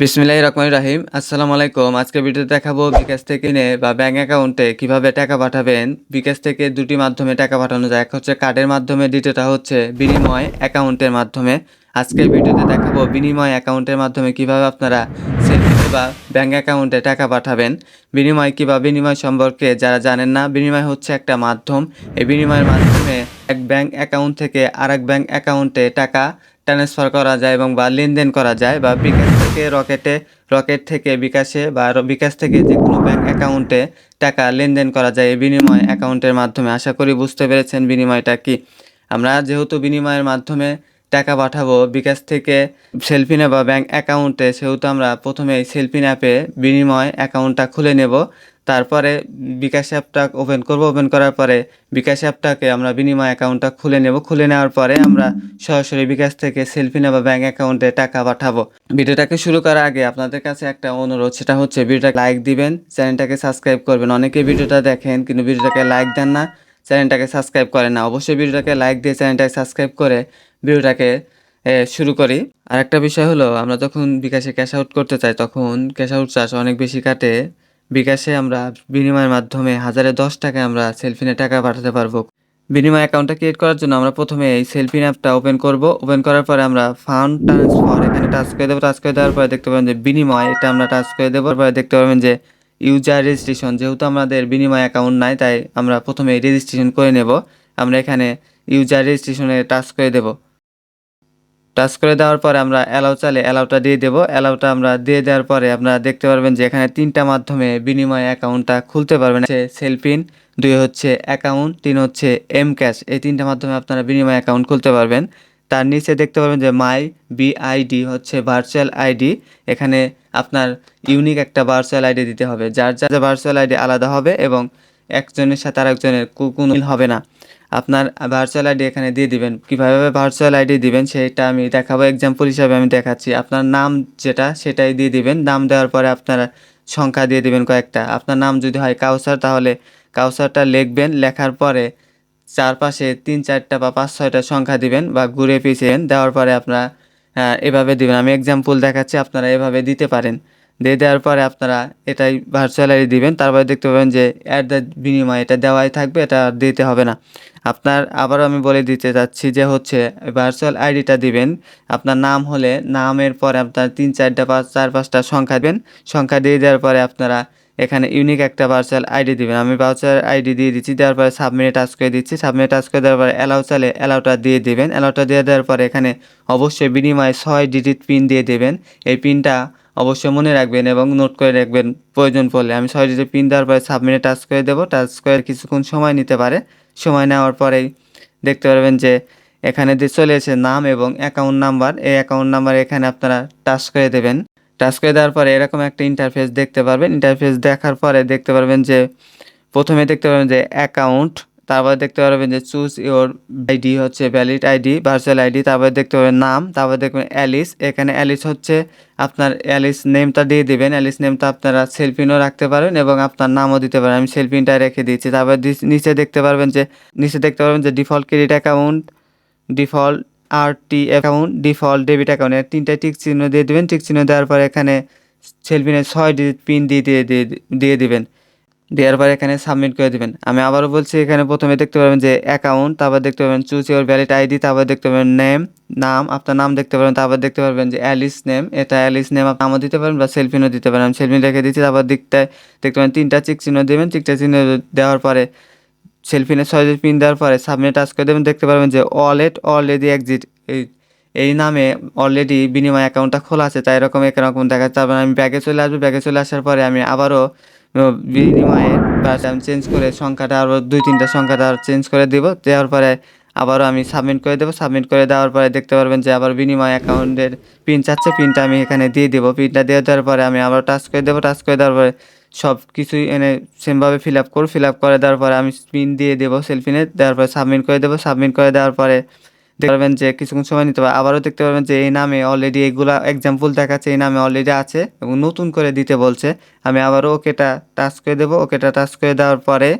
বিসমিল্লাহ রহমান রাহিম। আসসালামু আলাইকুম আজকের ভিডিওতে দেখাবো বিকাশ থেকে কিনে বা ব্যাঙ্ক অ্যাকাউন্টে কীভাবে টাকা পাঠাবেন। বিকাশ থেকে দুটি মাধ্যমে টাকা পাঠানো যায়। এক হচ্ছে কার্ডের মাধ্যমে, দ্বিতীয়টা হচ্ছে বিনিময় অ্যাকাউন্টের মাধ্যমে। আজকের ভিডিওতে দেখাবো বিনিময় অ্যাকাউন্টের মাধ্যমে কীভাবে আপনারা সেলফিতে বা ব্যাঙ্ক অ্যাকাউন্টে টাকা পাঠাবেন। বিনিময় কি বা বিনিময় সম্পর্কে যারা জানেন না, বিনিময় হচ্ছে একটা মাধ্যম। এই বিনিময়ের মাধ্যমে এক ব্যাঙ্ক অ্যাকাউন্ট থেকে আরেক ব্যাঙ্ক অ্যাকাউন্টে টাকা ট্রান্সফার করা যায় এবং বা লেনদেন করা যায় বা বিকাশ থেকে রকেটে, রকেট থেকে বিকাশে বা বিকাশ থেকে যে কোনো ব্যাংক অ্যাকাউন্টে টাকা লেনদেন করা যায়। এই বিনিময় অ্যাকাউন্টের মাধ্যমে। আশা করি বুঝতে পেরেছেন বিনিময়টা কি। আমরা যেহেতু বিনিময়ের মাধ্যমে টাকা পাঠাবো, বিকাশ থেকে সেলফিনে বা ব্যাংক অ্যাকাউন্টে সেহেতু আমরা প্রথমে এই সেলফিন অ্যাপে বিনিময় অ্যাকাউন্টটা খুলে নেব। তারপরে বিকাশ অ্যাপটা ওপেন করব। ওপেন করার পরে বিকাশ অ্যাপটাকে আমরা বিনিময় অ্যাকাউন্টটা খুলে নেব। খুলে নেওয়ার পরে আমরা সরাসরি বিকাশ থেকে সেলফিনে বা ব্যাঙ্ক অ্যাকাউন্টে টাকা পাঠাবো। ভিডিওটাকে শুরু করার আগে আপনাদের কাছে একটা অনুরোধ, সেটা হচ্ছে ভিডিওটাকে লাইক দিবেন চ্যানেলটাকে সাবস্ক্রাইব করবেন। অনেকে ভিডিওটা দেখেন, কিন্তু ভিডিওটাকে লাইক দেন না। চ্যানেলটাকে সাবস্ক্রাইব করেন না। অবশ্যই ভিডিওটাকে লাইক দিয়ে চ্যানেলটাকে সাবস্ক্রাইব করে ভিডিওটাকে শুরু করি। আর একটা বিষয় হলো, আমরা যখন বিকাশে ক্যাশ আউট করতে চাই, তখন ক্যাশ আউট চার্জ অনেক বেশি কাটে। বিকাশে আমরা বিনিময়ের মাধ্যমে হাজারে দশ টাকায় আমরা সেলফিনে টাকা পাঠাতে পারব। বিনিময় অ্যাকাউন্টটা ক্রিয়েট করার জন্য আমরা প্রথমে এই সেলফিন অ্যাপটা ওপেন করব। ওপেন করার পরে আমরা ফান্ড ট্রান্সফার এখানে টাচ করে দেবো। টাচ করে দেওয়ার পরে দেখতে পাবেন যে বিনিময়, এটা আমরা টাচ করে দেবো। পরে দেখতে পাবেন যে ইউজার রেজিস্ট্রেশন যেহেতু আমাদের বিনিময় অ্যাকাউন্ট নাই, তাই আমরা প্রথমে রেজিস্ট্রেশন করে নেব। আমরা এখানে ইউজার রেজিস্ট্রেশনে টাচ করে দেবো। টাচ করে দেওয়ার পরে আমরা অ্যালাউ চালে অ্যালাউটা দিয়ে দেবো। অ্যালাউটা আমরা দিয়ে দেওয়ার পরে আপনারা দেখতে পারবেন যে এখানে তিনটা মাধ্যমে বিনিময় অ্যাকাউন্টটা খুলতে পারবেন। হচ্ছে সেলফিন দুই হচ্ছে অ্যাকাউন্ট তিন হচ্ছে এম ক্যাশ এই তিনটা মাধ্যমে আপনারা বিনিময় অ্যাকাউন্ট খুলতে পারবেন। তার নিচে দেখতে পাবেন যে মাই বিআইডি হচ্ছে ভার্চুয়াল আইডি এখানে আপনার ইউনিক একটা ভার্চুয়াল আইডি দিতে হবে। যার যার ভার্চুয়াল আইডি আলাদা হবে এবং একজনের সাথে আরেকজনের কোনো মিল হবে না। আপনার ভার্চুয়াল আইডি এখানে দিয়ে দিবেন। কীভাবে ভার্চুয়াল আইডি দিবেন সেটা আমি দেখাবো। এক্সাম্পল হিসাবে আমি দেখাচ্ছি। আপনার নাম যেটা, সেটাই দিয়ে দিবেন। নাম দেওয়ার পরে আপনারা সংখ্যা দিয়ে দিবেন কয়েকটা। আপনার নাম যদি হয় কাউসার, তাহলে কাউসারটা লিখবেন। লেখার পরে চারপাশে তিন চারটা বা পাঁচ ছয়টা সংখ্যা দিবেন বা ঘুরে পিছিয়ে দেওয়ার পরে আপনারা আহ, এভাবে দিবেন। আমি এক্সাম্পল দেখাচ্ছি আপনারা এভাবে দিতে পারেন। দিয়ে দেওয়ার পরে আপনারা এটাই ভার্চুয়াল দিবেন। তারপরে দেখতে পাবেন যে অ্যাট দ্য বিনিময় এটা দেওয়াই থাকবে এটা দিতে হবে না। আপনার আবারও আমি বলে দিতে চাচ্ছি যে হচ্ছে ভার্চুয়াল আইডিটা দিবেন। আপনার নাম হলে নামের পরে আপনার তিন চারটা পাঁচ চার পাঁচটা সংখ্যা দেবেন। সংখ্যা দিয়ে দেওয়ার পরে আপনারা এখানে ইউনিক একটা ভার্চুয়াল আইডি দিবেন। আমি ভার্চুয়াল আইডি দিয়ে দিচ্ছি, দেওয়ার পরে সাবমিটে টাচ করে দিচ্ছি। সাবমিটে টাচ করে দেওয়ার পরে অ্যালাউ চালে অ্যালাউটা দিয়ে দেবেন। অ্যালাউটা দিয়ে দেওয়ার পরে এখানে অবশ্যই বিনিময়ে ছয় ডিজিট পিন দিয়ে দেবেন। এই পিনটা অবশ্যই মনে রাখবেন এবং নোট করে রাখবেন প্রয়োজন পড়লে। আমি ছয় ডিজিট পিন দেওয়ার পরে সাবমিটে টাচ করে দেবো। টাচ করে কিছুক্ষণ সময় নিতে পারে। সময় নেওয়ার পরেই দেখতে পারবেন যে এখানে দিয়ে চলে এসে নাম এবং অ্যাকাউন্ট নাম্বার এই অ্যাকাউন্ট নাম্বার এখানে আপনারা টাচ করে দেবেন। টাচ করে দেওয়ার পরে এরকম একটা ইন্টারফেস দেখতে পারবেন। ইন্টারফেস দেখার পরে দেখতে পারবেন যে, প্রথমে দেখতে পারবেন যে অ্যাকাউন্ট তারপরে দেখতে পারবেন যে চুজ ইওর আইডি হচ্ছে ভ্যালিড আইডি ভার্চুয়াল আইডি তারপরে দেখতে পাবেন নাম, তারপর দেখবেন অ্যালিস এখানে অ্যালিস হচ্ছে আপনার অ্যালিস নেমটা দিয়ে দিবেন। অ্যালিস নেমটা আপনারা সেলফিনও রাখতে পারেন এবং আপনার নামও দিতে পারেন। আমি সেলফিনটা রেখে দিয়েছি তারপর নিচে দেখতে পারবেন যে নিচে দেখতে পারবেন যে default credit account default RT account default debit account তিনটা টিক চিহ্ন দিয়ে দিবেন। টিক চিহ্ন দেওয়ার পর এখানে সেলফিনে ছয় ডিজিট পিন দিয়ে দিয়ে দিয়ে দিয়ে দিবেন। দেওয়ার পর এখানে সাবমিট করে দেবেন। আমি আবারও বলছি, এখানে প্রথমে দেখতে পাবেন যে অ্যাকাউন্ট তারপর দেখতে পাবেন চুজ ইউর ভ্যালিড আইডি তারপর দেখতে পাবেন নেম নাম, আপনার নাম দেখতে পাবেন তারপর দেখতে পারবেন যে অ্যালিস নেম এটা অ্যালিস নেম আপনি নামও দিতে পারেন বা সেলফিনও দিতে পারেন। আমি সেলফিন রেখে দিচ্ছি, তারপর দিকটায় দেখতে পাবেন তিনটা চিক চিহ্ন দেবেন। চিকটা চিহ্ন দেওয়ার পরে সেলফিনে ছয় পিন দেওয়ার পরে সাবমিট টাচ করে দেবেন, দেখতে পারবেন যে ওয়ালেট অলরেডি এক্সিট এই এই নামে অলরেডি বিনিময় অ্যাকাউন্টটা খোলা আছে, তাই এরকম এরকম দেখা তারপর আমি ব্যাগে চলে আসব, ব্যাগে চলে আসার পরে আমি আবারও বিনিময়ের আমি চেঞ্জ করে সংখ্যাটা আরও দুই, তিনটা সংখ্যাটা আর চেঞ্জ করে দিব। দেওয়ার পরে আবারও আমি সাবমিট করে দেবো। সাবমিট করে দেওয়ার পরে দেখতে পারবেন যে আবার বিনিময় অ্যাকাউন্টের পিন চাচ্ছে পিনটা আমি এখানে দিয়ে দেবো। পিনটা দিয়ে দেওয়ার পরে আমি আবার টাচ করে দেবো। টাচ করে দেওয়ার পরে সব কিছুই এনে সেমভাবে ফিল আপ করো ফিল আপ করে দেওয়ার পরে আমি স্পিন দিয়ে দেবো সেলফিনে দেওয়ার পরে সাবমিট করে দেবো। সাবমিট করে দেওয়ার পরে দেখতে পারবেন যে কিছুক্ষণ সময় নিতে পারবে আবারও দেখতে পারবেন যে এই নামে অলরেডি এগুলা এক্সাম্পল দেখাচ্ছে, এই নামে অলরেডি আছে এবং নতুন করে দিতে বলছে। আমি আবারও ওকেটা টাচ করে দেবো। ওকেটা টাচ করে দেওয়ার পরে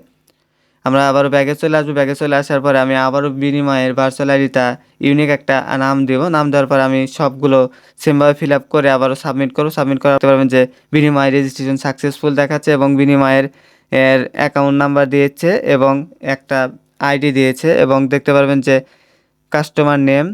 আমরা আবারও ব্যাগে চলে আসব। ব্যাগে চলে আসার পরে আমি আবারও বিনিময়ের ভার্চুয়াল আইডিটা ইউনিক একটা নাম দেবো। নাম দেওয়ার পরে আমি সবগুলো সেমভাবে ফিল আপ করে আবারও সাবমিট করব। সাবমিট করতে পারবেন যে বিনিময় রেজিস্ট্রেশন সাকসেসফুল দেখাচ্ছে এবং বিনিময়ের, এর অ্যাকাউন্ট নাম্বার দিয়েছে এবং একটা আইডি দিয়েছে এবং দেখতে পারবেন যে customer name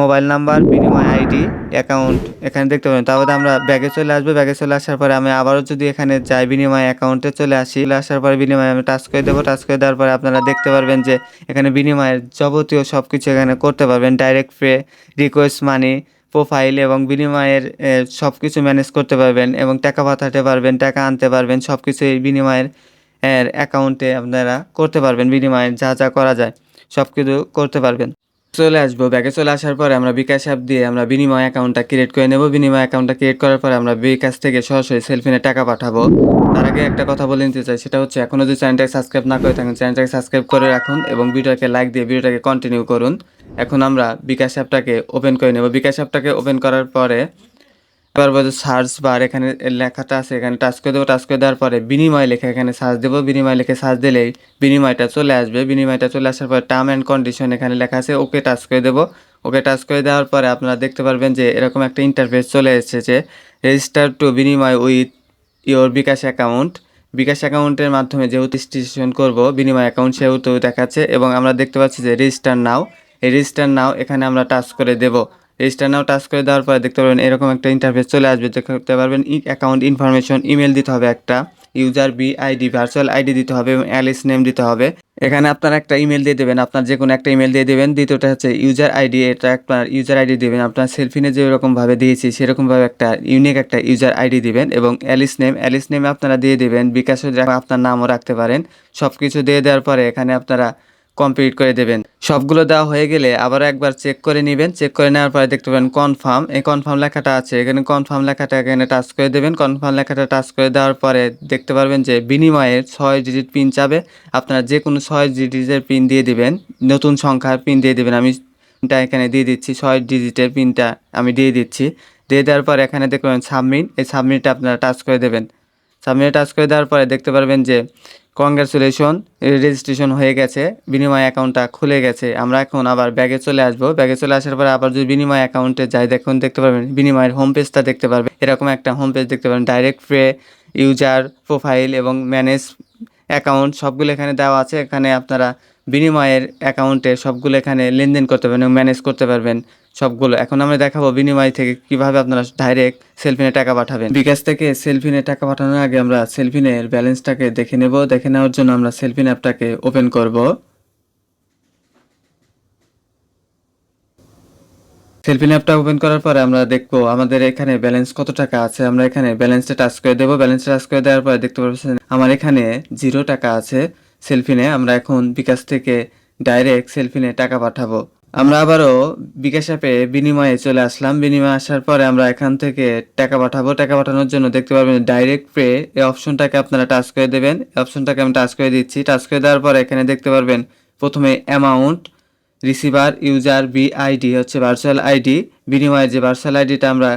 mobile number Binimoy ID account এখানে দেখতে পাবেন। তারপরে আমরা ব্যাগে চলে আসব। ব্যাগে চলে আসার পরে আমি আবারও যদি এখানে যাই বিনিময় অ্যাকাউন্টে চলে আসি, চলে আসার পরে বিনিময় আমি টাচ করে দেবো। টাচ করে দেওয়ার পরে আপনারা দেখতে পারবেন যে এখানে বিনিময়ের যাবতীয় সব কিছু এখানে করতে পারবেন। Direct pay request money profile এবং বিনিময়ের সব কিছু ম্যানেজ করতে পারবেন এবং টাকা পাঠাতে পারবেন, টাকা আনতে পারবেন। সব কিছু এই বিনিময়ের অ্যাকাউন্টে আপনারা করতে পারবেন। বিনিময়ের যা যা করা যায় সব কিছু করতে পারবেন। চলে আসব, ব্যাগে চলে আসার পরে আমরা বিকাশ অ্যাপ দিয়ে আমরা বিনিময় অ্যাকাউন্টটা ক্রিয়েট করে নেব। বিনিময় অ্যাকাউন্টটা ক্রিয়েট করার পরে আমরা বিকাশ থেকে সরাসরি সেলফিনে টাকা পাঠাবো। তার আগে একটা কথা বলে নিতে চাই, সেটা হচ্ছে এখনও যদি চ্যানেলটাকে সাবস্ক্রাইব না করে থাকেন চ্যানেলটাকে সাবস্ক্রাইব করে রাখুন এবং ভিডিওটাকে লাইক দিয়ে ভিডিওটাকে কন্টিনিউ করুন। এখন আমরা বিকাশ অ্যাপটাকে ওপেন করে নেব। বিকাশ অ্যাপটাকে ওপেন করার পরে এবার বলছে, সার্চ বার এখানে লেখাটা আছে, এখানে টাচ করে দেবো টাচ করে দেওয়ার পরে বিনিময় লেখা এখানে সার্চ দেবো, বিনিময় লেখে সার্চ দিলেই বিনিময়টা চলে আসবে, বিনিময়টা চলে আসার পরে টার্ম অ্যান্ড কন্ডিশন এখানে লেখা আছে, ওকে টাচ করে দেবো, ওকে টাচ করে দেওয়ার পরে আপনারা দেখতে পারবেন যে এরকম একটা ইন্টারফেস চলে এসেছে register to Binimoy with your bKash account bKash অ্যাকাউন্টের মাধ্যমে যেহেতু রেজিস্ট্রেশন করব, বিনিময় অ্যাকাউন্ট সেহেতু দেখাচ্ছে এবং আমরা দেখতে পাচ্ছি যে রেজিস্টার নাও এই রেজিস্টার নাও এখানে আমরা টাচ করে দেবো। রেজিস্টার নাও টাচ করে দেওয়ার পরে দেখতে পারবেন এরকম একটা ইন্টারফেস চলে আসবে দেখতে পারবেন অ্যাকাউন্ট ইনফরমেশন ইমেল দিতে হবে একটা user B ID virtual ID দিতে হবে এবং অ্যালিস নেম দিতে হবে। এখানে আপনারা একটা ইমেল দিয়ে দেবেন, আপনার যে কোনো একটা ইমেল দিয়ে দেবেন, দ্বিতীয়টা হচ্ছে ইউজার আইডি এটা আপনার ইউজার আইডি দেবেন, আপনার সেলফিনে যেরকমভাবে দিয়েছি সেরকমভাবে একটা ইউনিক একটা ইউজার আইডি দিবেন এবং অ্যালিস নেম অ্যালিস নেমে আপনারা দিয়ে দেবেন বিকাশে আপনার নামও রাখতে পারেন। সব কিছু দিয়ে দেওয়ার পরে এখানে আপনারা কমপ্লিট করে দেবেন। সবগুলো দেওয়া হয়ে গেলে আবার একবার চেক করে নেবেন। চেক করে নেওয়ার পরে দেখতে পাবেন কনফার্ম এই কনফার্ম লেখাটা আছে। এখানে কনফার্ম লেখাটা এখানে টাচ করে দেবেন। কনফার্ম লেখাটা টাচ করে দেওয়ার পরে দেখতে পারবেন যে বিনিময়ে ছয় ডিজিট পিন চাবে। আপনারা যে কোনো ছয় ডিজিটের পিন দিয়ে দিবেন। নতুন সংখ্যার পিন দিয়ে দিবেন। আমি পিনটা এখানে দিয়ে দিচ্ছি। ছয় ডিজিটের পিনটা আমি দিয়ে দিচ্ছি। দিয়ে দেওয়ার পর এখানে দেখবেন সাবমিট এই সাবমিটটা আপনারা টাচ করে দেবেন। সাবমিট টাচ করে দেওয়ার পরে দেখতে পারবেন যে কংগ্রেচুলেশন রেজিস্ট্রেশন হয়ে গেছে, বিনিময় অ্যাকাউন্টটা খুলে গেছে। আমরা এখন আবার ব্যাগে চলে আসব। ব্যাগে চলে আসার পরে আবার যদি বিনিময় অ্যাকাউন্টে যাই, দেখুন, দেখতে পারবেন, বিনিময়ের হোম পেজটা দেখতে পারবেন। এরকম একটা হোম পেজ দেখতে পারবেন। ডাইরেক্ট পে ইউজার প্রোফাইল এবং ম্যানেজ অ্যাকাউন্ট সবগুলো এখানে দেওয়া আছে। এখানে আপনারা বিনিময়ের অ্যাকাউন্টে সবগুলো এখানে লেনদেন করতে পারবেন এবং ম্যানেজ করতে পারবেন। সবগুলো। এখন আমরা দেখাবো বিনিময় থেকে কীভাবে আপনারা ডাইরেক্ট সেলফিনে টাকা পাঠাবেন। বিকাশ থেকে সেলফিনে টাকা পাঠানোর আগে আমরা সেলফিনের ব্যালেন্সটাকে দেখে নেব। দেখে নেওয়ার জন্য আমরা সেলফিন অ্যাপটাকে ওপেন করব। সেলফিন অ্যাপটা ওপেন করার পরে আমরা দেখব আমাদের এখানে ব্যালেন্স কত টাকা আছে। আমরা এখানে ব্যালেন্সটা টাচ করে দেবো। ব্যালেন্সটা টাচ করে দেওয়ার পরে দেখতে পাচ্ছেন, আমার এখানে জিরো টাকা আছে সেলফিনে আমরা এখন বিকাশ থেকে ডাইরেক্ট সেলফিনে টাকা পাঠাবো। আমরা আবারও বিকাশ অ্যাপে বিনিময়ে চলে আসলাম। বিনিময়ে আসার পরে আমরা এখান থেকে টাকা পাঠাবো। টাকা পাঠানোর জন্য দেখতে পারবেন ডাইরেক্ট পে এই অপশনটাকে আপনারা টাচ করে দেবেন। এই অপশনটাকে আমি টাচ করে দিচ্ছি। টাচ করে দেওয়ার পরে এখানে দেখতে পারবেন প্রথমে amount receiver user B ID হচ্ছে ভার্চুয়াল আইডি বিনিময়ে যে ভার্চুয়াল আইডিটা আমরা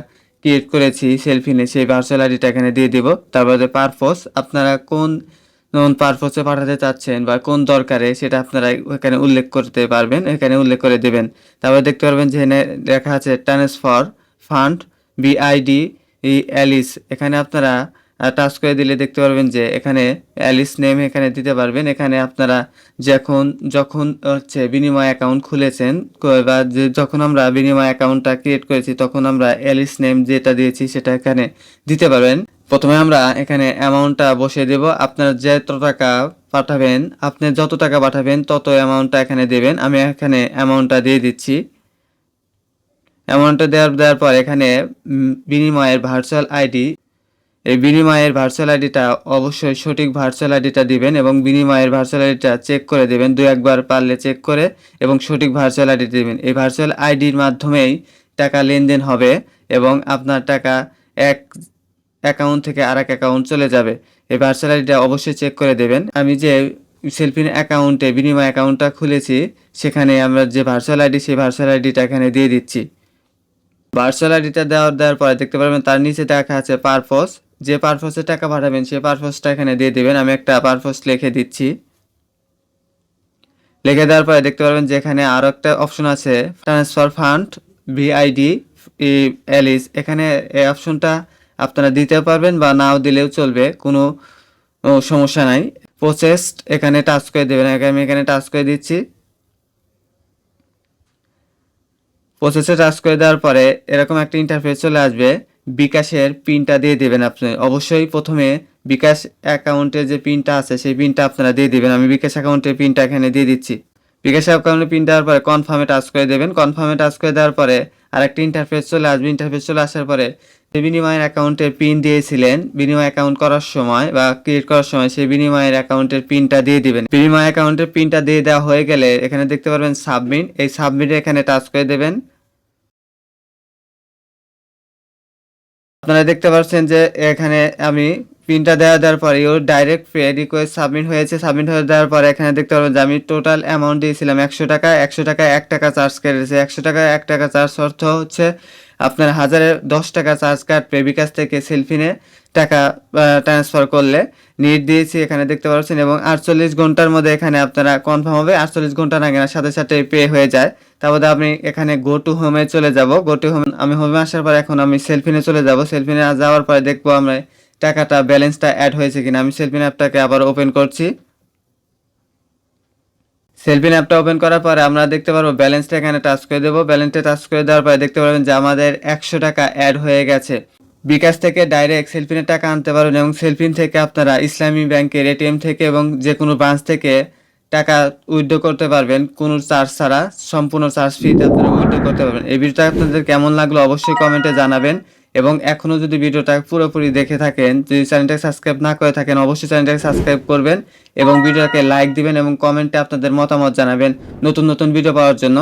ক্রিয়েট করেছি সেলফিনে সেই ভার্চুয়াল আইডিটা এখানে দিয়ে দিব। তারপরে পারপোজ আপনারা কোন কোন পারপোসে পাঠাতে চাচ্ছেন বা কোন দরকারে সেটা আপনারা এখানে উল্লেখ করতে পারবেন, এখানে উল্লেখ করে দেবেন। তারপরে দেখতে পারবেন যে এখানে লেখা আছে ট্রান্সফার ফান্ড বিআইডি অ্যালিস এখানে আপনারা টাচ করে দিলে দেখতে পারবেন যে এখানে অ্যালিস নেম এখানে দিতে পারবেন। এখানে আপনারা যখন যখন হচ্ছে বিনিময় অ্যাকাউন্ট খুলেছেন বা যে যখন আমরা বিনিময় অ্যাকাউন্টটা ক্রিয়েট করেছি, তখন আমরা অ্যালিস নেম যেটা দিয়েছি সেটা এখানে দিতে পারবেন। প্রথমে আমরা এখানে অ্যামাউন্টটা বসিয়ে দেব। আপনার যত টাকা পাঠাবেন, আপনি যত টাকা পাঠাবেন, তত অ্যামাউন্টটা এখানে দেবেন। আমি এখানে অ্যামাউন্টটা দিয়ে দিচ্ছি। অ্যামাউন্টটা দেওয়ার দেওয়ার পর এখানে বিনিময়ের ভার্চুয়াল আইডি এই বিনিময়ের ভার্চুয়াল আইডিটা অবশ্যই সঠিক ভার্চুয়াল আইডিটা দিবেন এবং বিনিময়ের ভার্চুয়াল আইডিটা চেক করে দেবেন। দু একবার পারলে চেক করে এবং সঠিক ভার্চুয়াল আইডি দেবেন। এই ভার্চুয়াল আইডির মাধ্যমেই টাকা লেনদেন হবে এবং আপনার টাকা এক অ্যাকাউন্ট থেকে আর এক অ্যাকাউন্ট চলে যাবে। এই ভার্চুয়াল আইডিটা অবশ্যই চেক করে দেবেন। আমি যে সেলফিন অ্যাকাউন্টে, বিনিময় অ্যাকাউন্টটা খুলেছি, সেখানে আমরা যে ভার্চুয়াল আইডি সেই ভার্চুয়াল আইডিটা এখানে দিয়ে দিচ্ছি। ভার্চুয়াল আইডিটা দেওয়ার দেওয়ার পরে দেখতে পারবেন তার নিচে দেখা আছে পারপোস যে পারপোসে টাকা পাঠাবেন, সেই পারপোসটা এখানে দিয়ে দেবেন। আমি একটা পারপোস লিখে দিচ্ছি। লিখে দেওয়ার পরে দেখতে পারবেন যে এখানে আরও একটা অপশন আছে ট্রান্সফার ফান্ড ভিআইডি এলিস এখানে এই অপশনটা আপনারা দিতে পারবেন বা নাও দিলেও চলবে, কোনো সমস্যা নাই। প্রসেসড এখানে টাচ করে দেবেন। আমি এখানে টাচ করে দিচ্ছি। প্রসেসে টাচ করে দেওয়ার পরে এরকম একটা ইন্টারফেস চলে আসবে। বিকাশের পিনটা দিয়ে দেবেন আপনি। অবশ্যই প্রথমে বিকাশ অ্যাকাউন্টের যে পিনটা আছে, সেই পিনটা আপনারা দিয়ে দেবেন। আমি বিকাশ অ্যাকাউন্টের পিনটা এখানে দিয়ে দিচ্ছি। বিকাশ অ্যাকাউন্টের পিন দেওয়ার পরে কনফার্মে টাচ করে দেবেন। কনফার্মে টাচ করে দেওয়ার পরে আরেকটা ইন্টারফেস চলে আসবে। ইন্টারফেস চলে আসার পরে যে বিনিময়ের অ্যাকাউন্টের পিন দিয়েছিলেন, বিনিময় অ্যাকাউন্ট করার সময় বা ক্রিয়েট করার সময় সেই বিনিময়ের অ্যাকাউন্টের পিনটা দিয়ে দিবেন। বিনিময় অ্যাকাউন্টের পিনটা দিয়ে দেওয়া হয়ে গেলে এখানে দেখতে পারবেন সাবমিট এই সাবমিটে এখানে টাচ করে দেবেন। আপনারা দেখতে পাচ্ছেন যে এখানে আমি পিনটা দেওয়া দেওয়ার পরে ওর ডাইরেক্ট পে রিকোয়েস্ট সাবমিট হয়েছে, সাবমিট হয়ে দেওয়ার পরে এখানে দেখতে পারবেন যে আমি টোটাল অ্যামাউন্ট দিয়েছিলাম একশো টাকা একশো টাকা এক টাকা চার্জ কেটেছে একশো টাকা এক টাকা চার্জ অর্থ হচ্ছে আপনার হাজারে দশ টাকা চার্জ কাটবে বিকাশ থেকে সেলফিনে টাকা ট্রান্সফার করলে। নিট দিয়েছি, এখানে দেখতে পাচ্ছেন, এবং আটচল্লিশ ঘণ্টার মধ্যে এখানে আপনারা কনফার্ম হবে। আটচল্লিশ ঘণ্টা না কেনার সাথে সাথে পে হয়ে যায়। তারপরে আপনি এখানে গো টু হোমে চলে যাব। গো টু হোম আমি হোমে আসার পর এখন আমি সেলফিনে চলে যাব। সেলফিনে যাওয়ার পরে দেখব আমরা টাকাটা ব্যালেন্সটা অ্যাড হয়েছে কিনা? আমি সেলফিন অ্যাপটাকে আবার ওপেন করছি। সেলফিন অ্যাপটা ওপেন করার পরে আমরা দেখতে পারব ব্যালেন্সটা এখানে টাচ করে দেবো। ব্যালেন্সটা টাচ করে দেওয়ার পরে দেখতে পারবেন যে আমাদের একশো টাকা অ্যাড হয়ে গেছে। বিকাশ থেকে ডাইরেক্ট সেলফিনের টাকা আনতে পারবেন এবং সেলফিন থেকে আপনারা ইসলামী ব্যাংকের এটিএম থেকে এবং যে কোনো ব্রাঞ্চ থেকে টাকা উইথড্র করতে পারবেন। কোনো চার্জ ছাড়া, সম্পূর্ণ চার্জ ফ্রিতে আপনারা উইথড্র করতে পারবেন। এই ভিডিওটা আপনাদের কেমন লাগল অবশ্যই কমেন্টে জানাবেন। এবং এখনও যদি ভিডিওটা পুরোপুরি দেখে থাকেন, যদি চ্যানেলটাকে সাবস্ক্রাইব না করে থাকেন, অবশ্যই চ্যানেলটাকে সাবস্ক্রাইব করবেন এবং ভিডিওটাকে লাইক দিবেন এবং কমেন্টে আপনাদের মতামত জানাবেন নতুন নতুন ভিডিও পাওয়ার জন্য।